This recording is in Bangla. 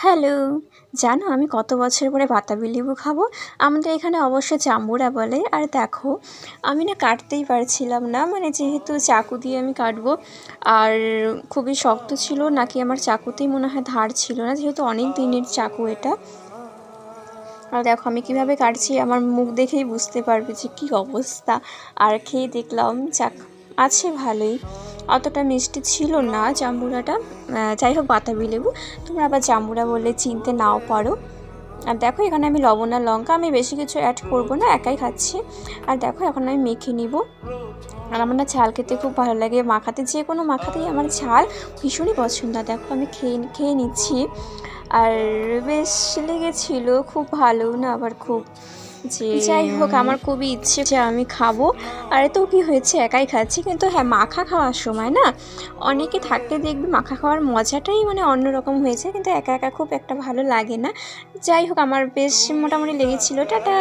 হ্যালো, জানো আমি কত বছর পরে বাতাবি লেবু খাব? আমাদের এখানে অবশ্য জাম্বুরা বলে। আর দেখো, আমি না কাটতেই পারছিলাম না। মানে যেহেতু চাকু দিয়ে আমি কাটবো, আর খুবই শক্ত ছিল, নাকি আমার চাকুতেই মনে হয় ধার ছিল না, যেহেতু অনেক দিনের চাকু এটা। আর দেখো, আমি কীভাবে কাটছি আমার মুখ দেখেই বুঝতে পারবে যে কী অবস্থা। আর খেয়ে দেখলাম, চাক, আছে ভালোই। অতটা মিষ্টি ছিল না জাম্বুরাটা। যাই হোক, বাতাবি লেবু। তোমরা আবার জাম্বুরা বললে চিনতে নাও পারো। আর দেখো, এখানে আমি লবণ আর লঙ্কা। আমি বেশি কিছু অ্যাড করব না, একাই খাচ্ছি। আর দেখো, এখন আমি মেখে নিব। আর আমার না ঝাল খেতে খুব ভালো লাগে। মাখাতে যে কোনো মাখাতেই আমার ঝাল ভীষণই পছন্দ। দেখো, আমি খেয়ে খেয়ে নিচ্ছি। আর বেশ লেগেছিল, খুব ভালো না, আবার খুব। যাই হোক, আমার খুবই ইচ্ছে যে আমি খাব। আর তো কি হয়েছে, একাই খাচ্ছি। কিন্তু হ্যাঁ মাখা খাওয়ার সময় না, অনেকে থাকতে দেখবে মাখা খাওয়ার মজাটাই মানে অন্যরকম হয়েছে। কিন্তু একা একা খুব একটা ভালো লাগে না। যাই হোক, আমার বেশ মোটামুটি লেগেছিল। টাটা!